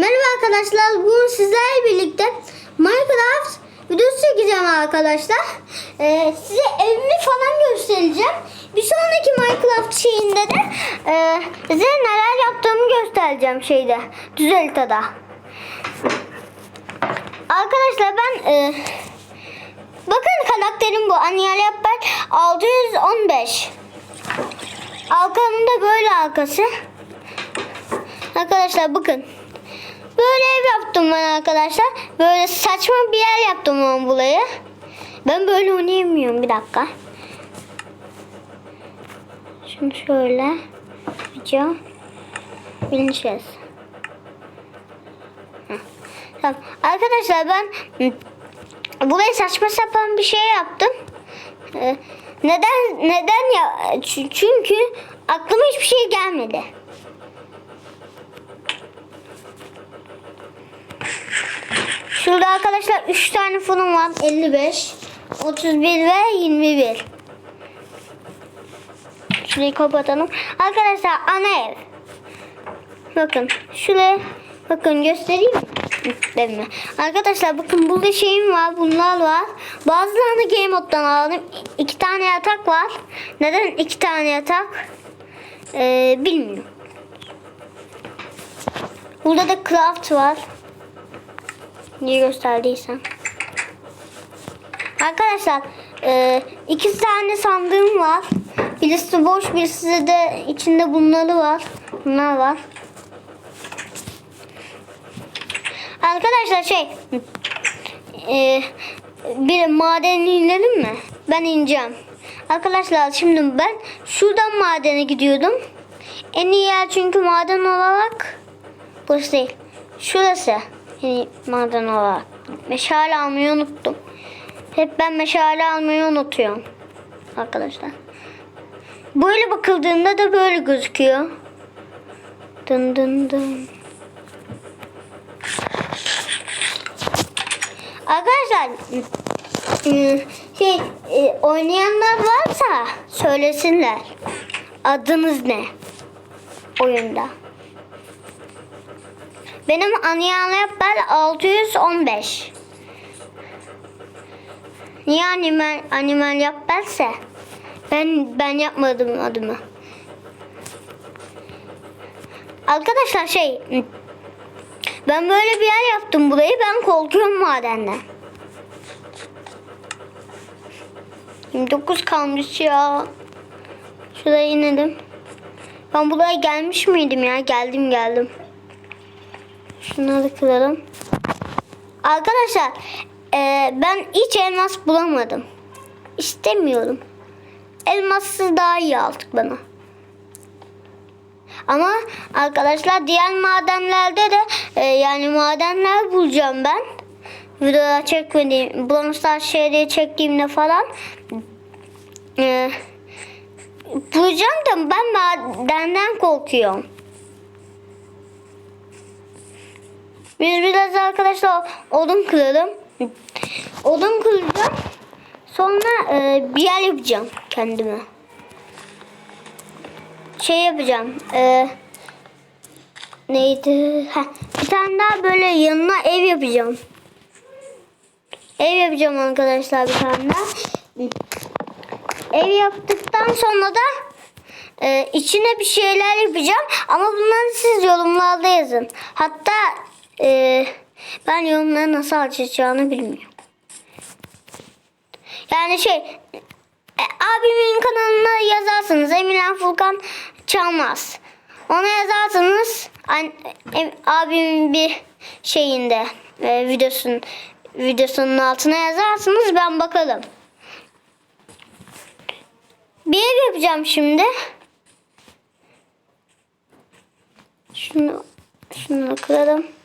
Merhaba arkadaşlar. Bugün sizlerle birlikte Minecraft videosu çekeceğim arkadaşlar. Ee, size evimi falan göstereceğim. Bir sonraki Minecraft şeyinde de e, size neler yaptığımı göstereceğim şeyde. Düz haritada. Arkadaşlar ben e, bakın karakterim bu. Aniyal Yapber 615. Arkamda böyle arkası. Arkadaşlar bakın. Böyle ev yaptım ben arkadaşlar. Böyle saçma bir yer yaptım ben buraya. Ben böyle oynayamıyorum bir dakika. Şunu şöyle yapacağım. Bineceğiz. Tamam. Arkadaşlar ben hı, buraya saçma sapan bir şey yaptım. Ee, Neden neden ya? Çünkü aklıma hiçbir şey gelmedi. Şurada arkadaşlar 3 tane fırın var. 55, 31 ve 21. Şurayı kapatalım. Arkadaşlar ana ev. Bakın şuraya bakın göstereyim mi? Arkadaşlar bakın burada şeyim var. Bunlar var. Bazılarını game moddan aldım. İki tane yatak var. Neden iki tane yatak? Ee, bilmiyorum. Burada da craft var. Niye gösterdiysem. Arkadaşlar e, iki tane sandığım var. Birisi boş birisi de içinde bunları var. Bunlar var. Arkadaşlar şey e, bir maden inelim mi? Ben ineceğim. Arkadaşlar şimdi ben şuradan madene gidiyordum. En iyi yer çünkü maden olarak burası değil. Şurası yani maden olarak. Meşale almayı unuttum. Hep ben meşale almayı unutuyorum. Arkadaşlar. Böyle bakıldığında da böyle gözüküyor. Dın dın dın. Arkadaşlar şey e, oynayanlar varsa söylesinler. Adınız ne? Oyunda. Benim Aniyanlı ben 615. Niye animal, animal yap bense? Ben ben yapmadım adımı. Arkadaşlar şey ben böyle bir yer yaptım burayı. Ben korkuyorum madenden. 29 kalmış ya. Şuraya inelim. Ben buraya gelmiş miydim ya? Geldim geldim. Şunları kıralım. Arkadaşlar e, ben hiç elmas bulamadım. İstemiyorum. Elmassız daha iyi aldık bana. Ama arkadaşlar diğer madenlerde de e, yani madenler bulacağım ben. Videoda çekmediğim, bonuslar şeyleri çektiğimde falan e, bulacağım da ben madenden korkuyorum. Biz biraz arkadaşlar odun kıralım. Odun kıracağım. Sonra e, bir yer yapacağım kendime. Şey yapacağım. E, neydi? Heh, bir tane daha böyle yanına ev yapacağım. Ev yapacağım arkadaşlar bir tane daha. Ev yaptıktan sonra da e, içine bir şeyler yapacağım. Ama bunları siz yorumlarda yazın. Hatta e, ben yorumları nasıl açacağını bilmiyorum. Yani şey e, abimin kanalına yazarsınız Emirhan Furkan Çalmaz. Ona yazarsanız an, e, abimin bir şeyinde e, videosun videosunun altına yazarsınız ben bakalım. Bir ev yapacağım şimdi. Şunu şunu kıralım.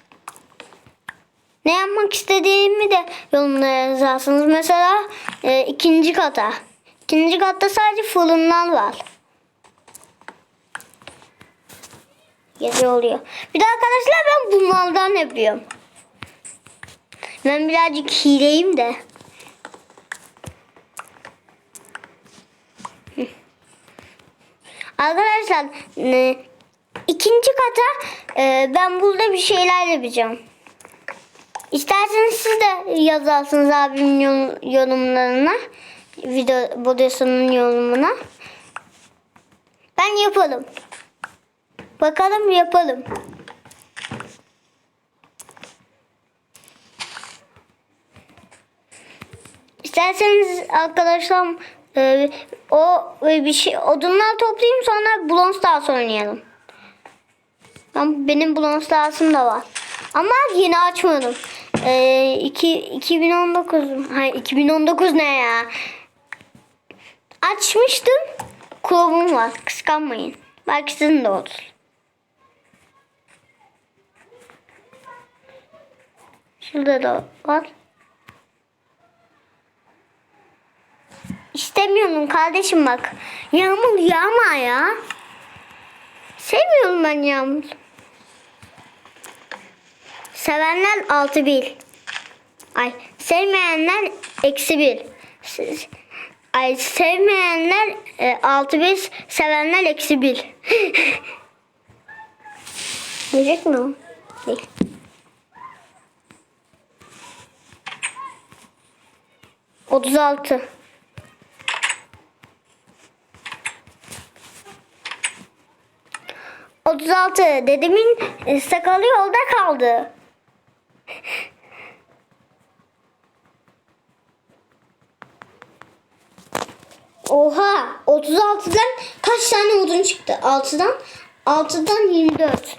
Ne yapmak istediğimi de yorumlara yazarsınız. Mesela e, ikinci kata. İkinci katta sadece fırınlar var. Gece oluyor. Bir de arkadaşlar ben bunlardan yapıyorum. Ben birazcık hileyim de. Arkadaşlar e, iki ikinci kata e, ben burada bir şeyler yapacağım. İsterseniz siz de yazarsınız abimin yorum- yorumlarına. Video videosunun yorumuna. Ben yapalım. Bakalım yapalım. İsterseniz arkadaşlar e, o e, bir şey odunlar toplayayım sonra Blon Stars oynayalım. Ben, benim Blon Stars'ım da var. Ama yeni açmadım. E, iki, 2019 hayır 2019 ne ya? Açmıştım. Kulübüm var. Kıskanmayın. Belki sizin de olur. Şurada da var. İstemiyorum kardeşim bak. Yağmur yağma ya. Sevmiyorum ben yağmur. Sevenler altı bir. Ay sevmeyenler eksi bir. Ay sevmeyenler e, altı bir, sevenler eksi bir. Diyecek mi o? Değil. Otuz altı. Otuz altı. Dedemin e, sakalı yolda kaldı. Oha! 36'dan kaç tane odun çıktı? 6'dan 6'dan 24.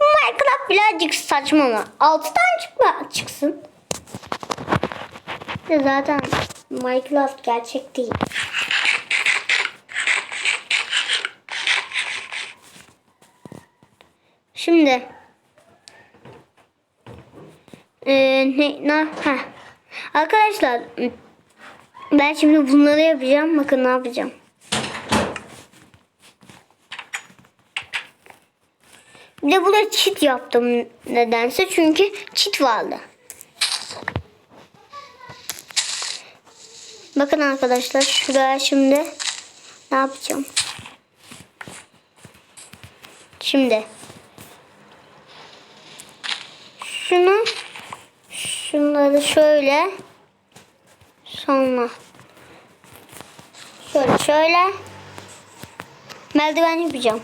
Minecraft birazcık saçma ama 6'dan çıkma çıksın. Ya Zaten Minecraft gerçek değil. Şimdi ee, ne, ne, ha. Arkadaşlar ben şimdi bunları yapacağım. Bakın ne yapacağım. Bir de burada çit yaptım nedense. Çünkü çit vardı. Bakın arkadaşlar şuraya şimdi ne yapacağım? Şimdi şunu şunları şöyle sonra şöyle şöyle merdiven yapacağım.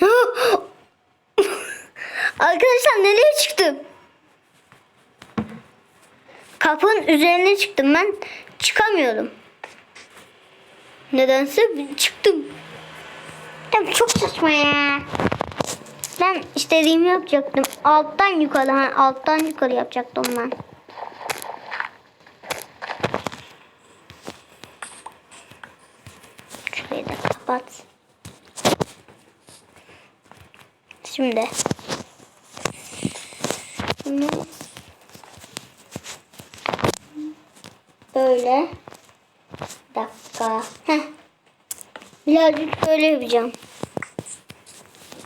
Arkadaşlar nereye çıktım? Kapının üzerine çıktım ben. Çıkamıyorum. Nedense çıktım. Ya çok saçma ya. Ben istediğimi yapacaktım. Alttan yukarı, ha, alttan yukarı yapacaktım ben. Şurayı da kapat. Şimdi. Şunu böyle. Bir dakika. Heh. Birazcık böyle yapacağım.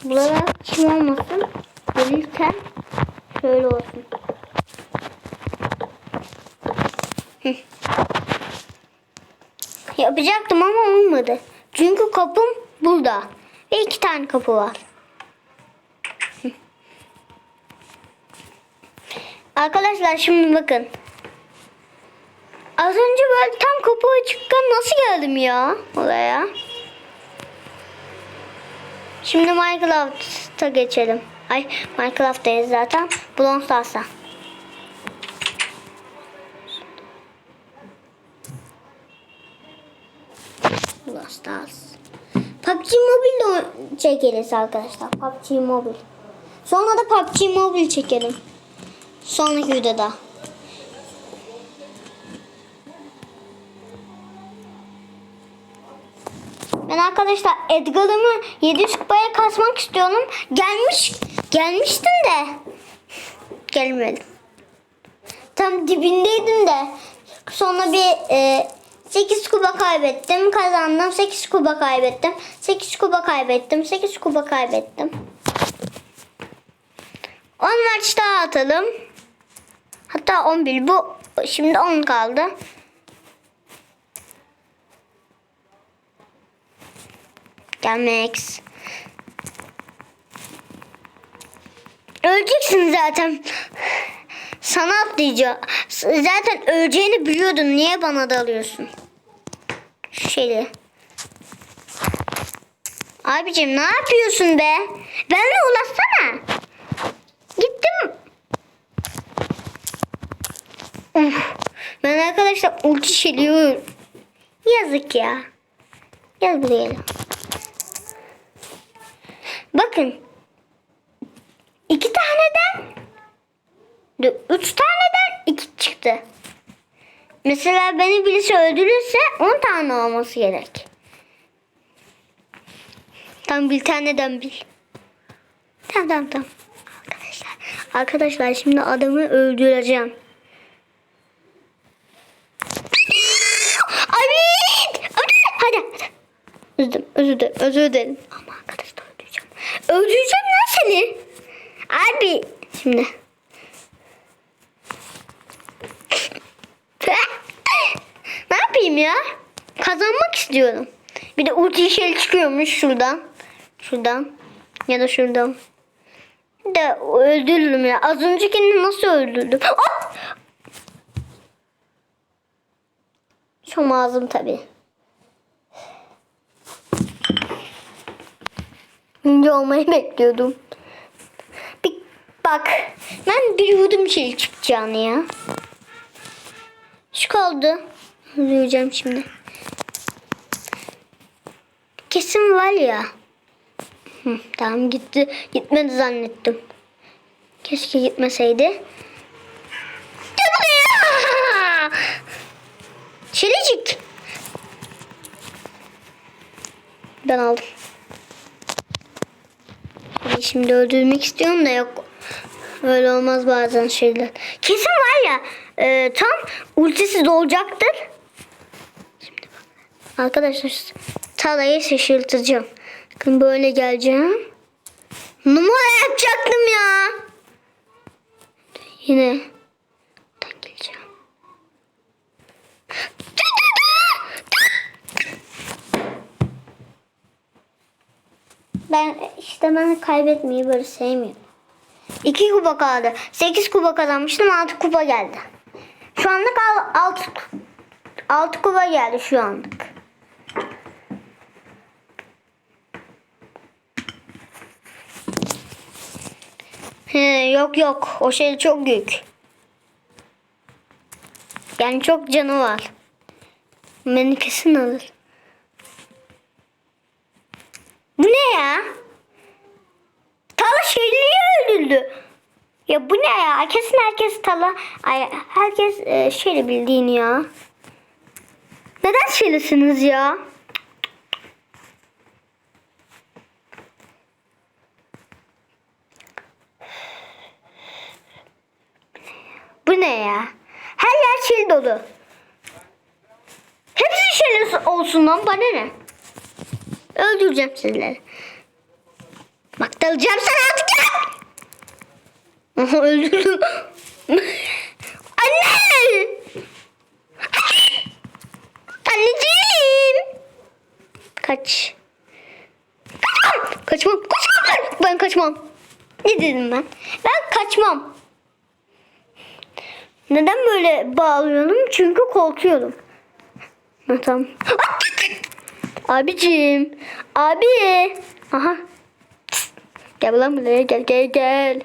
Buralar çim olmasın. Gelirken şöyle olsun. Yapacaktım ama olmadı. Çünkü kapım burada. Ve iki tane kapı var. Arkadaşlar şimdi bakın. Az önce böyle tam kapı açıkken nasıl geldim ya oraya? Şimdi Minecraft'a geçelim. Ay Minecraft'tayız zaten. Stars'a. Brawl Stars. PUBG Mobile çekeriz arkadaşlar. PUBG Mobile. Sonra da PUBG Mobile çekelim. Sonraki videoda. Ben arkadaşlar Edgar'ımı 700 kupaya kasmak istiyorum. Gelmiş, gelmiştim de. Gelmedim. Tam dibindeydim de. Sonra bir e, 8 kuba kaybettim. Kazandım. 8 kuba kaybettim. 8 kuba kaybettim. 8 kuba kaybettim. 10 maç daha atalım. Hatta 11 bu. Şimdi 10 kaldı. Gel Max. Öleceksin zaten. Sana atlayacağım. Zaten öleceğini biliyordun. Niye bana dalıyorsun? Şu şeyi. Abicim ne yapıyorsun be? Benle ulaşsana. Gittim. Uf. Ben arkadaşlar ulti şeliyor. Yazık ya. Gel buraya. Bakın. İki taneden üç taneden iki çıktı. Mesela beni birisi öldürürse on tane olması gerek. Tam bir taneden bil. Tamam tamam tamam. Arkadaşlar, arkadaşlar şimdi adamı öldüreceğim. Abi! Hadi. Özür dilerim, özür dilerim, özür dilerim. Ama arkadaşlar öldüreceğim. Lan seni. Abi. Şimdi. ne yapayım ya? Kazanmak istiyorum. Bir de ulti şey çıkıyormuş şuradan. Şuradan. Ya da şuradan. De öldürürüm ya. Az öncekini nasıl öldürdüm? Hop! Şom ağzım tabii. Önce olmayı bekliyordum. Bir, bak ben biliyordum şey çıkacağını ya. Şu kaldı. Duyacağım şimdi. Kesin var ya. Hı, tamam gitti. Gitmedi zannettim. Keşke gitmeseydi. Şirecik. Ben aldım. Ay, Şimdi öldürmek istiyorum da yok. Öyle olmaz bazen şeyler. Kesin var ya e, tam ultisi dolacaktır. Şimdi bak. Arkadaşlar talayı şaşırtacağım. Bakın böyle geleceğim. Numara yapacaktım ya. Yine. Buradan geleceğim. Ben işte ben kaybetmeyi böyle sevmiyorum. İki kupa kaldı. Sekiz kupa kazanmıştım. Altı kupa geldi. Şu anlık al, altı, altı kupa geldi şu anlık. He, yok yok. O şey çok büyük. Yani çok canı var. Beni kesin alır. Bu ya? Tala şeyliği öldürdü. Ya bu ne ya? Kesin herkes Tala... Ay, herkes e, şeyli bildiğini ya. Neden şeylisiniz ya? Bu ne ya? Her yer şil dolu. Hepsi şil olsun lan bana ne? Öldüreceğim sizleri. Bak dalacağım sana artık. Aha öldürdüm. Anne! Anneciğim! Kaç. Kaçmam! Kaçmam! Kaçmam! Ben kaçmam. Ne dedim ben? Ben kaçmam. Neden böyle bağlıyorum? Çünkü korkuyorum. Tamam. Abicim. Abi. Aha. Gel lan buraya gel gel gel.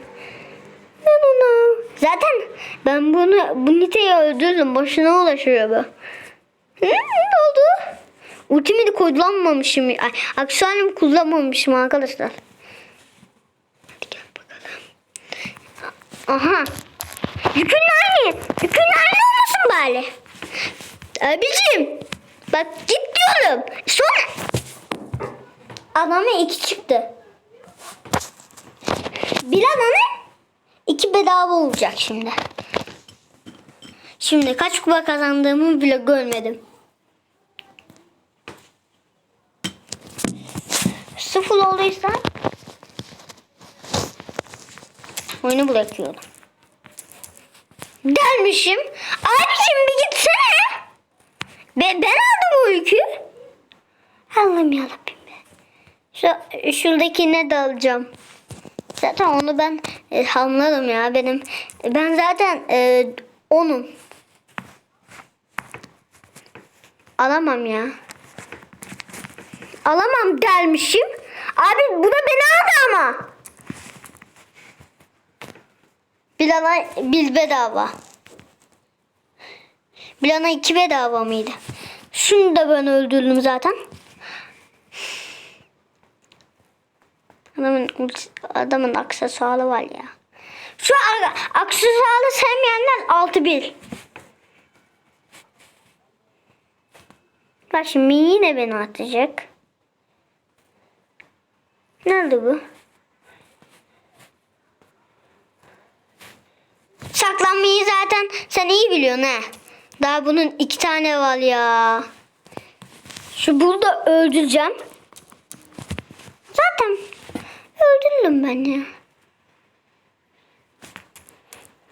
Ben onu. Zaten ben bunu bu niteyi öldürdüm. Boşuna ulaşıyor bu. Hı, ne oldu? Ultimi kullanmamışım. Ay, aksesuarımı kullanmamışım arkadaşlar. Hadi gel bakalım. Aha. Yükün aynı. Yükün aynı olmasın bari. Abicim. Bak git diyorum. Sonra. Adama iki çıktı. Bir adamı iki bedava olacak şimdi. Şimdi kaç kupa kazandığımı bile görmedim. Sıfır olduysa oyunu bırakıyorum. Gelmişim. Abicim bir gitsene. Be ben aldım o yükü. Allah'ım yarabbim be. Şu, şuradakine de alacağım. Zaten onu ben e, anladım ya benim. Ben zaten e, onum. Alamam ya. Alamam dermişim. Abi bu da beni aldı ama. Bilana bil bedava. Bilana iki bedava mıydı? Şunu da ben öldürdüm zaten. Adamın adamın aksesuarı var ya. Şu aksesuarı sevmeyenler 6 1. Bak şimdi yine beni atacak. Nerede bu? Saklanmayı zaten sen iyi biliyorsun he. Daha bunun iki tane var ya. Şu burada öldüreceğim. Zaten öldürdüm ben ya.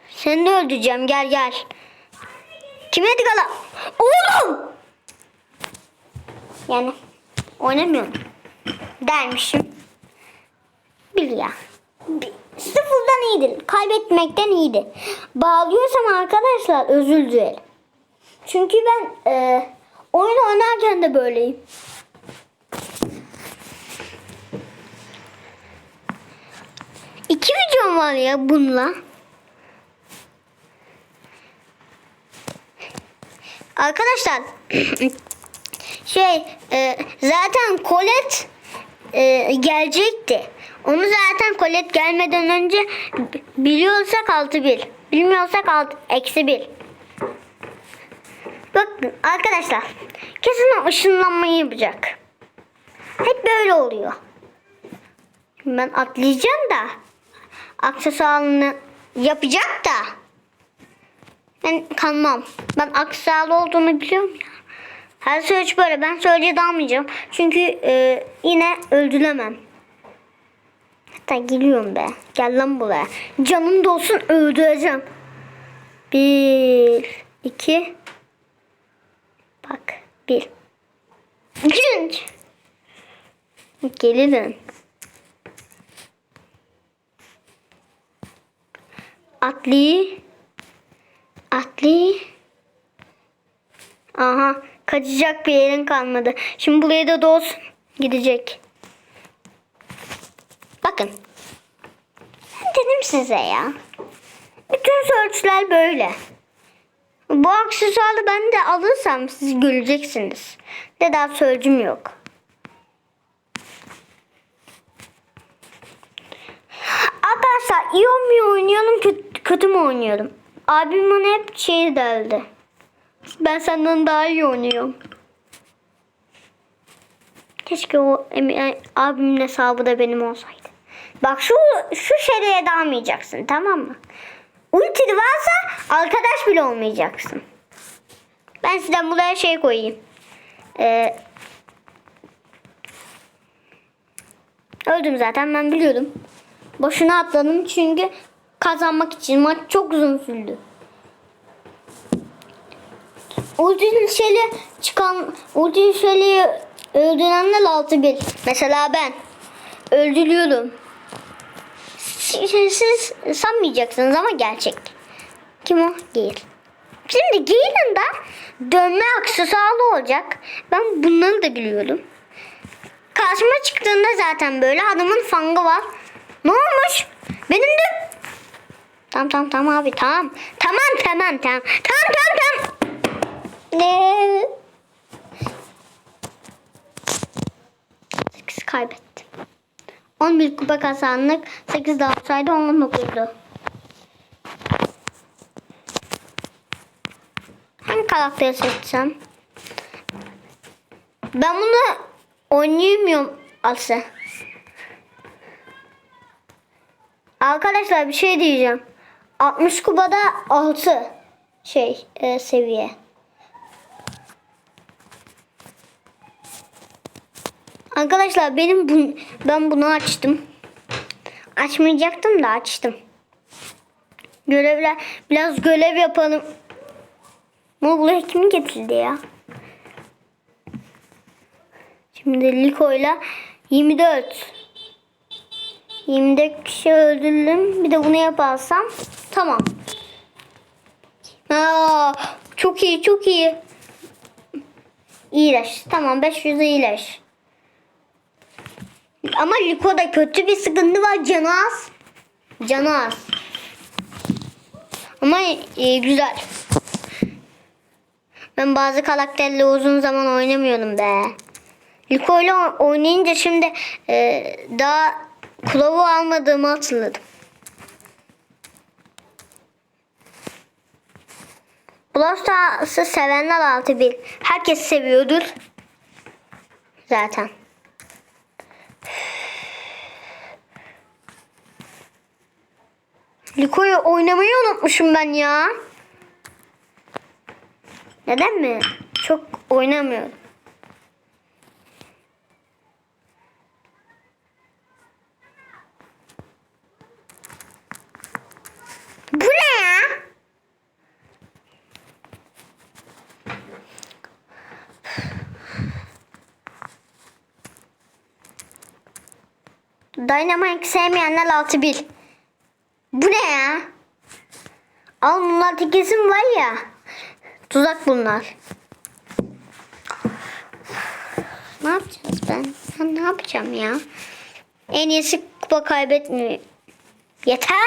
Seni de öldüreceğim gel gel. Kime tıkala? Oğlum! Yani oynamıyorum. Dermişim. Bil ya. Sıfırdan iyidir. Kaybetmekten iyidir. Bağlıyorsam arkadaşlar özür dilerim. Çünkü ben e, oyun oynarken de böyleyim. İki videom var ya bununla. Arkadaşlar şey e, zaten Colette e, gelecekti. Onu zaten Colette gelmeden önce biliyorsak altı bir. Bilmiyorsak alt, eksi bir. Bakın arkadaşlar kesin o ışınlanmayı yapacak. Hep böyle oluyor. Ben atlayacağım da aksesuarını yapacak da ben kalmam. Ben aksesuarlı olduğunu biliyorum ya. Her söz böyle. Ben söylece dalmayacağım. Çünkü e, yine öldüremem. Hatta geliyorum be. Gel lan buraya. Canım da olsun öldüreceğim. Bir, iki. Bak. Bir. Günç. Gelirim. Atli. Atli. Aha. Kaçacak bir yerin kalmadı. Şimdi buraya da dolsun. Gidecek. Bakın. Dedim size ya. Bütün searchler böyle. Bu aksesuarı ben de alırsam siz güleceksiniz. De daha sözcüm yok. Arkadaşlar iyi mi oynuyorum kötü, kötü mü oynuyorum? Abim bana hep şey derdi. Ben senden daha iyi oynuyorum. Keşke o Emi- abimin hesabı da benim olsaydı. Bak şu şu şeriye dalmayacaksın tamam mı? Ulti varsa arkadaş bile olmayacaksın. Ben size buraya şey koyayım. Ee, öldüm zaten ben biliyordum. Boşuna atladım çünkü kazanmak için maç çok uzun sürdü. Ulti şeyle çıkan ulti şeyle öldürenler 6 1. Mesela ben öldürüyorum. Siz, sanmayacaksınız ama gerçek. Kim o? Gale. Şimdi Gale'ın da dönme aksesuarı olacak. Ben bunları da biliyorum. Karşıma çıktığında zaten böyle adamın fangı var. Ne olmuş? Benim de... Tamam tamam tamam abi tamam. Tamam tamam tamam. Tamam tamam tamam. Ne? Kaybettim. 11 kupa kazandık. 8 daha olsaydı 19'du. Hangi karakteri seçsem? Ben bunu oynayamıyorum aslında. Arkadaşlar bir şey diyeceğim. 60 kubada 6 şey e, seviye. Arkadaşlar benim bu, ben bunu açtım. Açmayacaktım da açtım. Görevler biraz görev yapalım. Mobil kim getirdi ya? Şimdi Liko'yla 24. 24 kişi öldürdüm. Bir de bunu yaparsam tamam. Aa, çok iyi çok iyi. İyileş. Tamam 500 iyileş. Ama Liko'da kötü bir sıkıntı var. Canı az. Ama e, güzel. Ben bazı karakterle uzun zaman oynamıyordum be. Liko ile oynayınca şimdi e, daha kulavu almadığımı hatırladım. Brawl Stars'ı sevenler altı bir. Herkes seviyordur. Zaten. Liko'yu oynamayı unutmuşum ben ya. Neden mi? Çok oynamıyorum. Bu ne ya? Dynamite sevmeyenler altı bil. Bu ne ya? Al bunlar kesin var ya. Tuzak bunlar. Ne yapacağız ben? Ben ne yapacağım ya? En iyisi kupa kaybetmiyor. Yeter.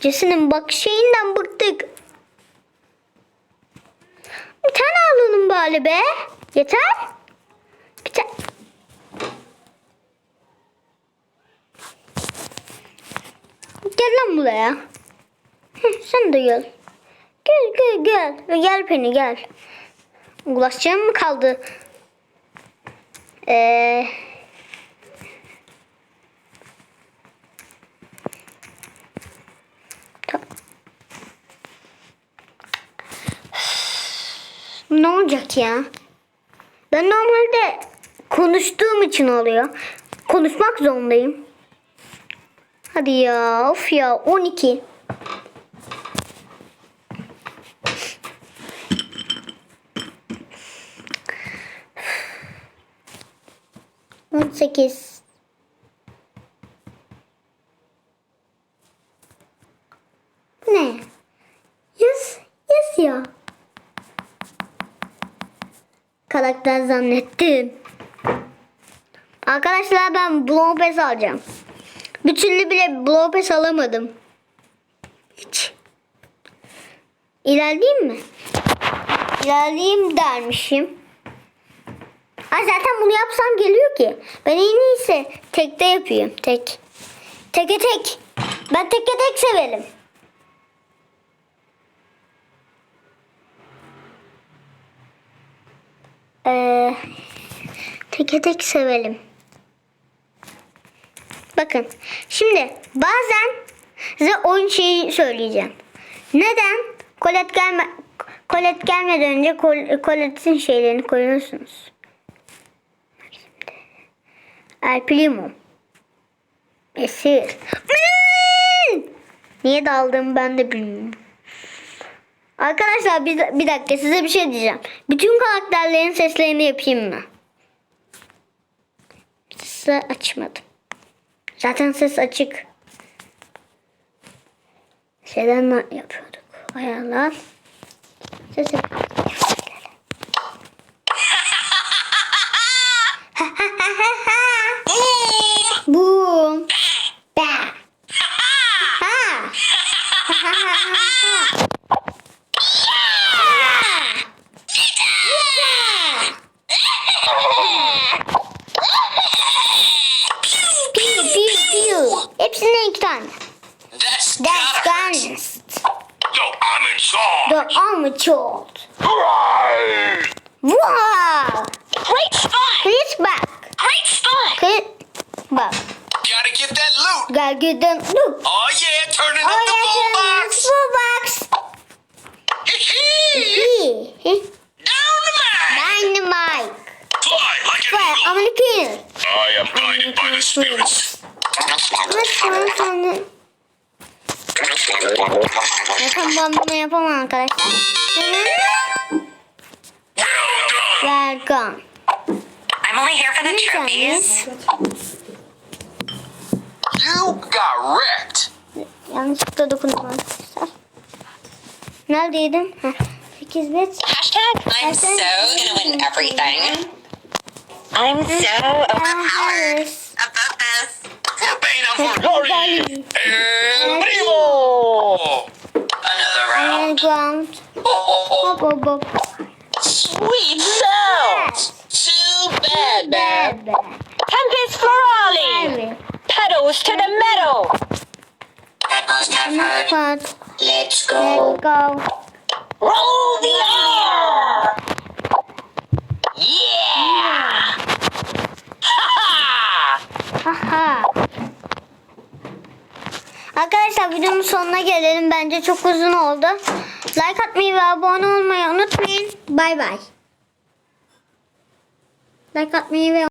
Cesinin bak şeyinden bıktık. Bir tane alalım bari be. Yeter. Bir tane. Gel lan buraya. Heh, sen de gel. Gel gel gel. Gel Penny gel. Ulaşacağım mı kaldı? Ee, ta- ne olacak ya? Ben normalde konuştuğum için oluyor. Konuşmak zorundayım. Hadi ya of ya 12. On sekiz. Ne? Yes, yes ya. Karakter zannettim. Arkadaşlar ben Blow Pass alacağım. Bir türlü bile Blow Pass alamadım. Hiç. İlerleyeyim mi? İlerleyeyim dermişim. Ay zaten bunu yapsam geliyor ki. Ben en iyisi tekte yapayım. Tek. Teke tek. Ben teke tek severim. Ee, teke tek sevelim. Bakın. Şimdi bazen size oyun şeyi söyleyeceğim. Neden? Kolet gelme Kolet gelmeden önce Colette'in şeylerini koyuyorsunuz. El Primo. Esir. Niye daldım ben de bilmiyorum. Arkadaşlar bir, bir dakika size bir şey diyeceğim. Bütün karakterlerin seslerini yapayım mı? Sesi açmadım. Zaten ses açık. Şeyden yapıyorduk? Ayarlar. Ses yap- I'm in charge. The armor child. Hooray! Wow. Great spot! Chris back. Great spot! Chris back. Gotta get that loot. Gotta get them. Look. Oh yeah, turning Oh, up the yeah, full yeah, box. full box. Hee-hee. Hee. Down the mine. Dynamite. Fly like an Fire. I'm eagle. gonna kill. I am guided by the spirits. Let's go. Yapamam ben bunu yapamam arkadaşlar. Well done. Welcome. I'm only here for the trophies. You got wrecked. Yanlışlıkla dokundum arkadaşlar. Neredeydim? Heh. 8 bit. Hashtag I'm so gonna win everything. I'm so overpowered. Pain and for glory. Primo. Another round. round. Oh, oh, oh. Sweet sound, Too bad, bad. Tempest for Ollie. Pedals to the metal. Pedals to the Let's go. Let's go. Roll the air. Yeah. Ha ha. Ha ha. Arkadaşlar videonun sonuna gelelim. Bence çok uzun oldu. Like atmayı ve abone olmayı unutmayın. Bay bay. Like atmayı ve